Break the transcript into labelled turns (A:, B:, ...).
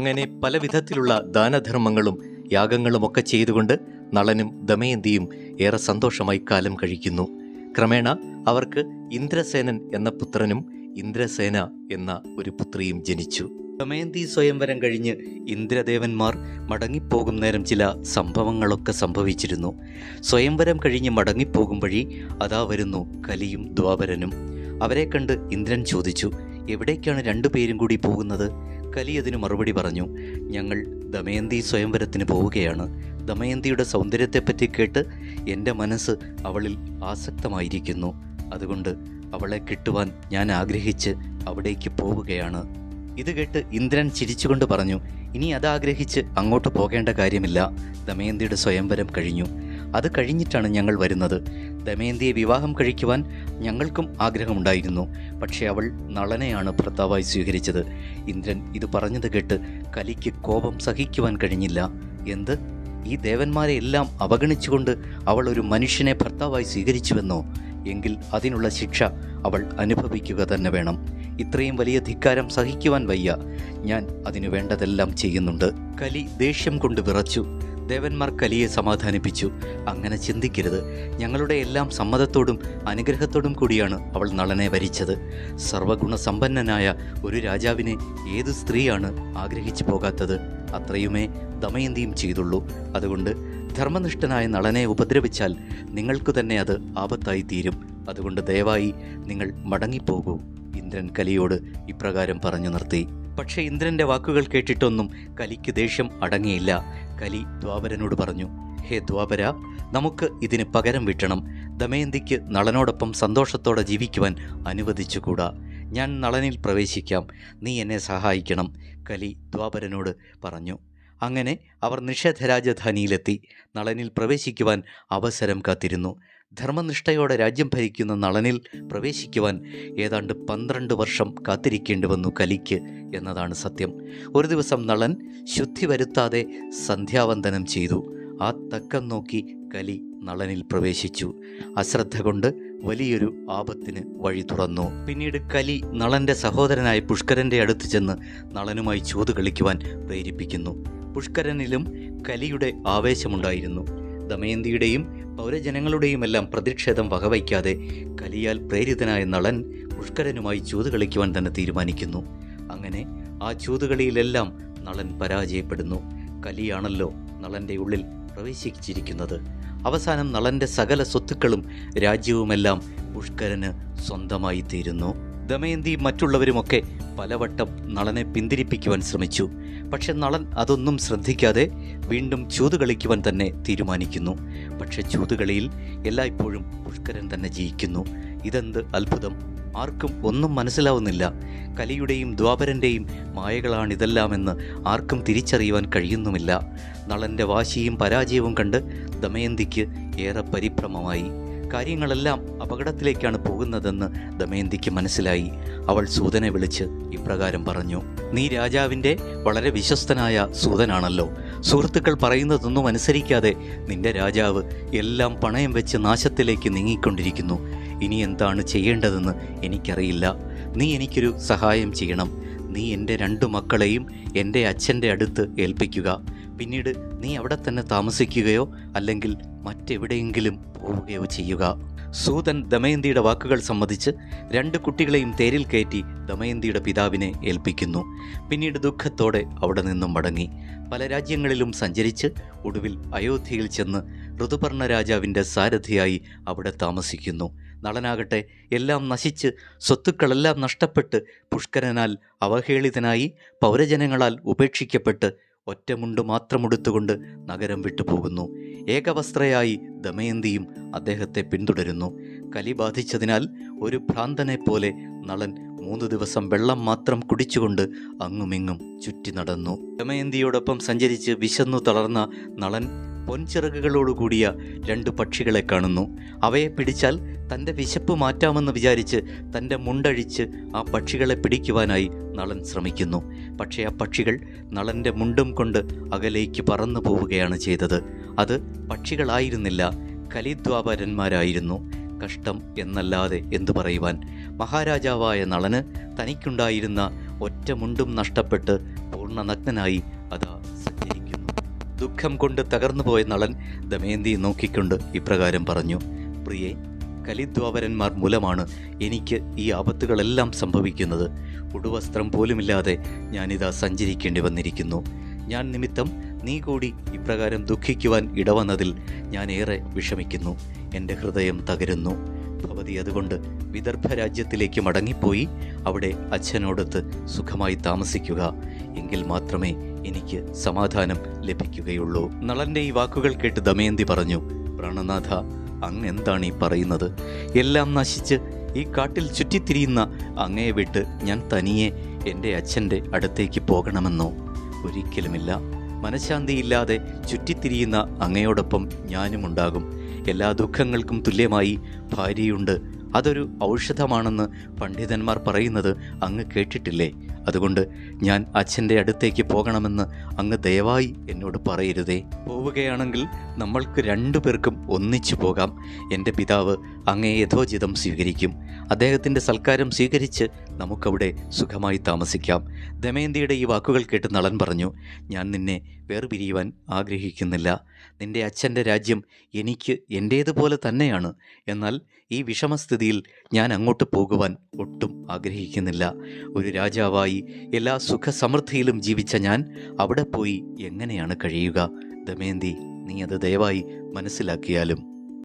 A: അങ്ങനെ പല വിധത്തിലുള്ള ദാനധർമ്മങ്ങളും യാഗങ്ങളുമൊക്കെ ചെയ്തുകൊണ്ട് നളനും ദമയന്തിയും ഏറെ സന്തോഷമായി കാലം കഴിക്കുന്നു. ക്രമേണ അവർക്ക് ഇന്ദ്രസേനൻ എന്ന പുത്രനും ഇന്ദ്രസേന എന്ന ഒരു പുത്രിയും ജനിച്ചു. ദമയന്തി സ്വയംവരം കഴിഞ്ഞ് ഇന്ദ്രദേവന്മാർ മടങ്ങിപ്പോകും നേരം ചില സംഭവങ്ങളൊക്കെ സംഭവിച്ചിരുന്നു. സ്വയംവരം കഴിഞ്ഞ് മടങ്ങിപ്പോകും വഴി അതാ വരുന്നു കലിയും ദ്വാപരനും. അവരെ കണ്ട് ഇന്ദ്രൻ ചോദിച്ചു എവിടേക്കാണ് രണ്ടുപേരും കൂടി പോകുന്നത്? കലി അതിന് മറുപടി പറഞ്ഞു ഞങ്ങൾ ദമയന്തി സ്വയംവരത്തിന് പോവുകയാണ്. ദമയന്തിയുടെ സൗന്ദര്യത്തെപ്പറ്റി കേട്ട് എന്റെ മനസ്സ് അവളിൽ ആസക്തമായിരിക്കുന്നു. അതുകൊണ്ട് അവളെ കിട്ടുവാൻ ഞാൻ ആഗ്രഹിച്ച് അവിടേക്ക് പോവുകയാണ്. ഇത് കേട്ട് ഇന്ദ്രൻ ചിരിച്ചുകൊണ്ട് പറഞ്ഞു ഇനി അതാഗ്രഹിച്ച് അങ്ങോട്ട് പോകേണ്ട കാര്യമില്ല. ദമയന്തിയുടെ സ്വയംവരം കഴിഞ്ഞു. അത് കഴിഞ്ഞിട്ടാണ് ഞങ്ങൾ വരുന്നത്. ദമയന്തിയെ വിവാഹം കഴിക്കുവാൻ ഞങ്ങൾക്കും ആഗ്രഹമുണ്ടായിരുന്നു. പക്ഷേ അവൾ നളനെയാണ് ഭർത്താവായി സ്വീകരിച്ചത്. ഇന്ദ്രൻ ഇത് പറഞ്ഞത് കേട്ട് കലിക്ക് കോപം സഹിക്കുവാൻ കഴിഞ്ഞില്ല. എന്ത്? ഈ ദേവന്മാരെ എല്ലാം അവഗണിച്ചുകൊണ്ട് അവൾ ഒരു മനുഷ്യനെ ഭർത്താവായി സ്വീകരിച്ചുവെന്നോ? എങ്കിൽ അതിനുള്ള ശിക്ഷ അവൾ അനുഭവിക്കുക തന്നെ വേണം. ഇത്രയും വലിയ ധിക്കാരം സഹിക്കുവാൻ വയ്യ. ഞാൻ അതിനു വേണ്ടതെല്ലാം ചെയ്യുന്നുണ്ട്. കലി ദേഷ്യം കൊണ്ട് വിറച്ചു. ദേവന്മാർ കലിയെ സമാധാനിപ്പിച്ചു. അങ്ങനെ ചിന്തിക്കരുത്. ഞങ്ങളുടെ എല്ലാം സമ്മതത്തോടും അനുഗ്രഹത്തോടും കൂടിയാണ് അവൾ നളനെ വരിച്ചത്. സർവഗുണസമ്പന്നനായ ഒരു രാജാവിനെ ഏത് സ്ത്രീയാണ് ആഗ്രഹിച്ചു പോകാത്തത്? അത്രയുമേ ദമയന്തിയും ചെയ്തുള്ളൂ. അതുകൊണ്ട് ധർമ്മനിഷ്ഠനായ നളനെ ഉപദ്രവിച്ചാൽ നിങ്ങൾക്കു തന്നെ അത് ആപത്തായി തീരും. അതുകൊണ്ട് ദയവായി നിങ്ങൾ മടങ്ങിപ്പോകൂ. ഇന്ദ്രൻ കലിയോട് ഇപ്രകാരം പറഞ്ഞു നിർത്തി. പക്ഷേ ഇന്ദ്രന്റെ വാക്കുകൾ കേട്ടിട്ടൊന്നും കലിക്ക് ദേഷ്യം അടങ്ങിയില്ല. കലി ദ്വാപരനോട് പറഞ്ഞു ഹേ ദ്വാപര നമുക്ക് ഇതിന് പകരം വിട്ടണം. ദമയന്തിക്ക് നളനോടൊപ്പം സന്തോഷത്തോടെ ജീവിക്കുവാൻ അനുവദിച്ചുകൂടാ. ഞാൻ നളനിൽ പ്രവേശിക്കാം. നീ എന്നെ സഹായിക്കണം. കലി ദ്വാപരനോട് പറഞ്ഞു. അങ്ങനെ അവർ നിഷേധരാജധാനിയിലെത്തി. നളനിൽ പ്രവേശിക്കുവാൻ അവസരം കാത്തിരുന്നു. ധർമ്മനിഷ്ഠയോടെ രാജ്യം ഭരിക്കുന്ന നളനിൽ പ്രവേശിക്കുവാൻ ഏതാണ്ട് പന്ത്രണ്ട് വർഷം കാത്തിരിക്കേണ്ടി വന്നു കലിക്ക് എന്നതാണ് സത്യം. ഒരു ദിവസം നളൻ ശുദ്ധി വരുത്താതെ സന്ധ്യാവന്ദനം ചെയ്തു. ആ തക്കം നോക്കി കലി നളനിൽ പ്രവേശിച്ചു. അശ്രദ്ധ കൊണ്ട് വലിയൊരു ആപത്തിന് വഴി തുറന്നു. പിന്നീട് കലി നളന്റെ സഹോദരനായ പുഷ്കരന്റെ അടുത്ത് ചെന്ന് നളനുമായി ചൂത് കളിക്കുവാൻ പ്രേരിപ്പിക്കുന്നു. പുഷ്കരനിലും കലിയുടെ ആവേശമുണ്ടായിരുന്നു. ദമയന്തിയുടെയും പൗരജനങ്ങളുടെയും എല്ലാം പ്രതിഷേധം വകവയ്ക്കാതെ കലിയാൽ പ്രേരിതനായ നളൻ പുഷ്കരനുമായി ചൂത് കളിക്കുവാൻ തന്നെ തീരുമാനിക്കുന്നു. അങ്ങനെ ആ ചൂതുകളിയിലെല്ലാം നളൻ പരാജയപ്പെടുന്നു. കലിയാണല്ലോ നളന്റെ ഉള്ളിൽ പ്രവേശിച്ചിരിക്കുന്നത്. അവസാനം നളന്റെ സകല സ്വത്തുക്കളും രാജ്യവുമെല്ലാം പുഷ്കരന് സ്വന്തമായി തീരുന്നു ദമയന്തി മറ്റുള്ളവരുമൊക്കെ പലവട്ടം നളനെ പിന്തിരിപ്പിക്കുവാൻ ശ്രമിച്ചു. പക്ഷെ നളൻ അതൊന്നും ശ്രദ്ധിക്കാതെ വീണ്ടും ചൂത് കളിക്കുവാൻ തന്നെ തീരുമാനിക്കുന്നു. പക്ഷെ ചൂതുകളിയിൽ എല്ലായ്പ്പോഴും പുഷ്കരൻ തന്നെ ജയിക്കുന്നു. ഇതെന്ത് അത്ഭുതം. ആർക്കും ഒന്നും മനസ്സിലാവുന്നില്ല. കലിയുടെയും ദ്വാപരന്റെയും മായകളാണിതെല്ലാമെന്ന് ആർക്കും തിരിച്ചറിയുവാൻ കഴിയുന്നുമില്ല. നളന്റെ വാശിയും പരാജയവും കണ്ട് ദമയന്തിക്ക് ഏറെ പരിഭ്രമമായി. കാര്യങ്ങളെല്ലാം അപകടത്തിലേക്കാണ് പോകുന്നതെന്ന് ദമയന്തിക്ക് മനസ്സിലായി. അവൾ സൂതനെ വിളിച്ച് ഇപ്രകാരം പറഞ്ഞു നീ രാജാവിന്റെ വളരെ വിശ്വസ്തനായ സൂതനാണല്ലോ. സുഹൃത്തുക്കൾ പറയുന്നതൊന്നും അനുസരിക്കാതെ നിന്റെ രാജാവ് എല്ലാം പണയം വെച്ച് നാശത്തിലേക്ക് നീങ്ങിക്കൊണ്ടിരിക്കുന്നു. ഇനി എന്താണ് ചെയ്യേണ്ടതെന്ന് എനിക്കറിയില്ല. നീ എനിക്കൊരു സഹായം ചെയ്യണം. നീ എന്റെ രണ്ടു മക്കളെയും എന്റെ അച്ഛന്റെ അടുത്ത് ഏൽപ്പിക്കുക. പിന്നീട് നീ അവിടെ തന്നെ താമസിക്കുകയോ അല്ലെങ്കിൽ മറ്റെവിടെയെങ്കിലും പോവുകയോ ചെയ്യുക. സൂതൻ ദമയന്തിയുടെ വാക്കുകൾ സമ്മതിച്ച് രണ്ട് കുട്ടികളെയും തേരിൽ കയറ്റി ദമയന്തിയുടെ പിതാവിനെ ഏൽപ്പിക്കുന്നു. പിന്നീട് ദുഃഖത്തോടെ അവിടെ നിന്നും മടങ്ങി. പല രാജ്യങ്ങളിലും സഞ്ചരിച്ച് ഒടുവിൽ അയോധ്യയിൽ ചെന്ന് ഋതുപർണ രാജാവിന്റെ സാരഥിയായി അവിടെ താമസിക്കുന്നു. നളനാകട്ടെ എല്ലാം നശിച്ച് സ്വത്തുക്കളെല്ലാം നഷ്ടപ്പെട്ട് പുഷ്കരനാൽ അവഹേളിതനായി പൗരജനങ്ങളാൽ ഉപേക്ഷിക്കപ്പെട്ട് ഒറ്റമുണ്ട് മാത്രമെടുത്തുകൊണ്ട് നഗരം വിട്ടുപോകുന്നു. ഏകവസ്ത്രയായി ദമയന്തിയും അദ്ദേഹത്തെ പിന്തുടരുന്നു. കലി ബാധിച്ചതിനാൽ ഒരു ഭ്രാന്തനെ പോലെ നളൻ മൂന്ന് ദിവസം വെള്ളം മാത്രം കുടിച്ചുകൊണ്ട് അങ്ങുമിങ്ങും ചുറ്റി നടന്നു. ദമയന്തിയോടൊപ്പം സഞ്ചരിച്ച് വിശന്നു തളർന്ന നളൻ പൊൻചിറകുകളോടുകൂടിയ രണ്ട് പക്ഷികളെ കാണുന്നു. അവയെ പിടിച്ചാൽ തന്റെ വിശപ്പ് മാറ്റാമെന്ന് വിചാരിച്ച് തന്റെ മുണ്ടഴിച്ച് ആ പക്ഷികളെ പിടിക്കുവാനായി നളൻ ശ്രമിക്കുന്നു. പക്ഷേ ആ പക്ഷികൾ നളന്റെ മുണ്ടും കൊണ്ട് അകലേക്ക് പറന്നു പോവുകയാണ് ചെയ്തത്. അത് പക്ഷികളായിരുന്നില്ല കലിദ്വാപരന്മാരായിരുന്നു. കഷ്ടം എന്നല്ലാതെ എന്തു പറയുവാൻ? മഹാരാജാവായ നളന് തനിക്കുണ്ടായിരുന്ന ഒറ്റ മുണ്ടും നഷ്ടപ്പെട്ട് പൂർണ നഗ്നനായി അതാ സഞ്ചരിക്കുന്നു ദുഃഖം കൊണ്ട് തകർന്നുപോയ നളൻ ദമയന്തി നോക്കിക്കൊണ്ട് ഇപ്രകാരം പറഞ്ഞു പ്രിയെ കലിദ്വാപരന്മാർ മൂലമാണ് എനിക്ക് ഈ ആപത്തുകളെല്ലാം സംഭവിക്കുന്നത്. ഉടുവസ്ത്രം പോലുമില്ലാതെ ഞാനിതാ സഞ്ചരിക്കേണ്ടി വന്നിരിക്കുന്നു. ഞാൻ നിമിത്തം നീ കൂടി ഇപ്രകാരം ദുഃഖിക്കുവാൻ ഇടവന്നതിൽ ഞാൻ ഏറെ വിഷമിക്കുന്നു. എന്റെ ഹൃദയം തകരുന്നു. ഭവതി അതുകൊണ്ട് വിദർഭ രാജ്യത്തിലേക്ക് മടങ്ങിപ്പോയി അവിടെ അച്ഛനോടൊത്ത് സുഖമായി താമസിക്കുക. എങ്കിൽ മാത്രമേ എനിക്ക് സമാധാനം ലഭിക്കുകയുള്ളൂ. നളന്റെ ഈ വാക്കുകൾ കേട്ട് ദമയന്തി പറഞ്ഞു പ്രാണനാഥ അങ്ങ് എന്താണ് ഈ പറയുന്നത്? എല്ലാം നശിച്ച് ഈ കാട്ടിൽ ചുറ്റിത്തിരിയുന്ന അങ്ങയെ വിട്ട് ഞാൻ തനിയെ എന്റെ അച്ഛന്റെ അടുത്തേക്ക് പോകണമെന്നോ? ഒരിക്കലുമില്ല. മനഃശാന്തിയില്ലാതെ ചുറ്റിത്തിരിയുന്ന അങ്ങയോടൊപ്പം ഞാനും ഉണ്ടാകും. എല്ലാ ദുഃഖങ്ങൾക്കും തുല്യമായി ഭാര്യയുണ്ട്. അതൊരു ഔഷധമാണെന്ന് പണ്ഡിതന്മാർ പറയുന്നത് അങ്ങ് കേട്ടിട്ടില്ലേ? അതുകൊണ്ട് ഞാൻ അച്ഛന്റെ അടുത്തേക്ക് പോകണമെന്ന് അങ്ങ് ദയവായി എന്നോട് പറയരുതേ. പോവുകയാണെങ്കിൽ നമ്മൾക്ക് രണ്ടു പേർക്കും ഒന്നിച്ചു പോകാം. എന്റെ പിതാവ് അങ്ങയെ യഥോചിതം സ്വീകരിക്കും. അദ്ദേഹത്തിന്റെ സൽക്കാരം സ്വീകരിച്ച് നമുക്കവിടെ സുഖമായി താമസിക്കാം. ദമയന്തിയുടെ ഈ വാക്കുകൾ കേട്ട് നളൻ പറഞ്ഞു ഞാൻ നിന്നെ വേർപിരിയുവാൻ ആഗ്രഹിക്കുന്നില്ല. നിന്റെ അച്ഛന്റെ രാജ്യം എനിക്ക് എന്റേതുപോലെ തന്നെയാണ്. എന്നാൽ ഈ വിഷമസ്ഥിതിയിൽ ഞാൻ അങ്ങോട്ട് പോകുവാൻ ഒട്ടും ആഗ്രഹിക്കുന്നില്ല. ഒരു രാജാവായി എല്ലാ സുഖസമൃദ്ധിയിലും ജീവിച്ച ഞാൻ അവിടെ പോയി എങ്ങനെയാണ് കഴിയുക? ദമയന്തി നീ അത് ദയവായി മനസ്സിലാക്കിയാലും